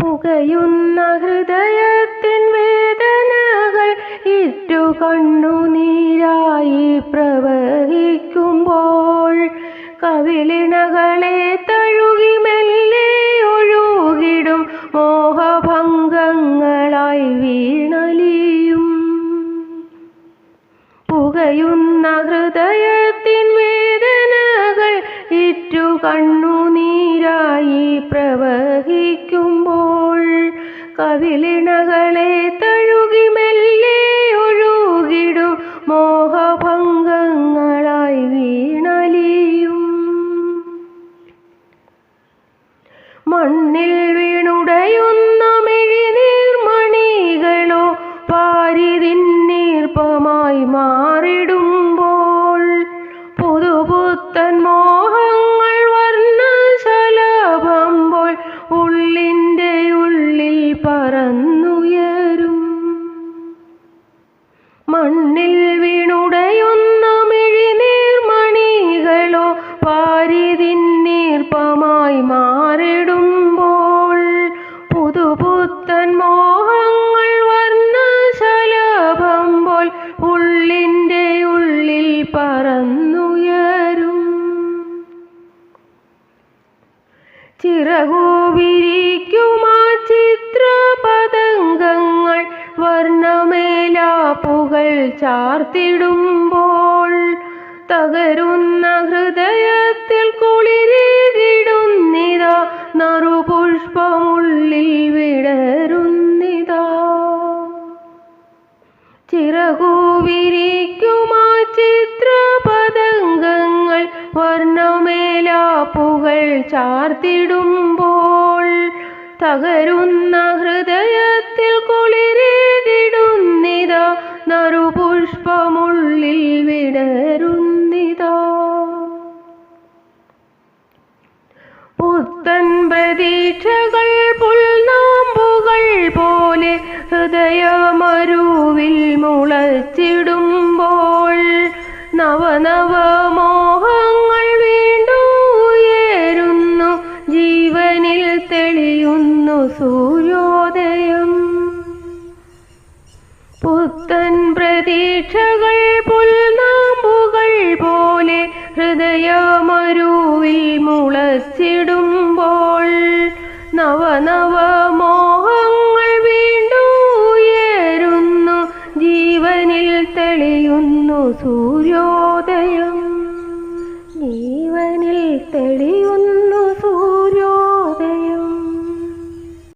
പുകയുന്ന ഹൃദയത്തിൻ വേദനകൾ ഇറ്റു കണ്ണുനീരായി പ്രവഹിക്കുമ്പോൾ കവിളിണകളെ തഴുകി മെല്ലെ ഒഴുകിടും മോഹഭംഗങ്ങളായി വീണലിയും. പുകയുന്ന ഹൃദയത്തിൻ വേദനകൾ ഇറ്റു കണ്ണുനീരായി പ്രവഹിക്കുമ്പോൾ കവിളിണകളെ തഴുകി മെല്ലെ ഒഴുകിടും. മോഹഭംഗങ്ങളായി വീണലിയും. മണ്ണിൽ വീണുടയുന്ന മെഴിനീർമണികളോ പാരിതിൻ നീർപ്പമായി മാറിടുമ്പോൾ ചിറകു വിരിക്കുമാ ചിത്രപതംഗങ്ങൾ വർണമേലാപ്പുകൾ ചാർത്തിടുമ്പോൾ തകരുന്ന ഹൃദയത്തിൽ കുളിരിടുന്നിതാ നറുപുഷ്പമുള്ളിൽ വിടരുന്നിതാ. ചിറകു വർണമേലാപ്പുകൾ ചാർത്തിടുമ്പോൾ തകരുന്ന ഹൃദയത്തിൽ കുളിരേതിടുന്നിത നറുപുഷ്പമുള്ളിൽ വിടരുന്നിത. പുത്തൻ പ്രതീക്ഷകൾ പുൽനാമ്പുകൾ പോലെ ഹൃദയമരുവിൽ മുളച്ചിടുമ്പോൾ നവനവ സൂര്യോദയം. പുത്തൻ പ്രതീക്ഷകൾ പുൽനാമ്പുകൾ പോലെ ഹൃദയമരുവിൽ മുളച്ചിടുമ്പോൾ നവനവ മോഹങ്ങൾ വീണ്ടുയരുന്നു. ജീവനിൽ തെളിയുന്നു സൂര്യോദയം. ജീവനിൽ തെളിയുന്നു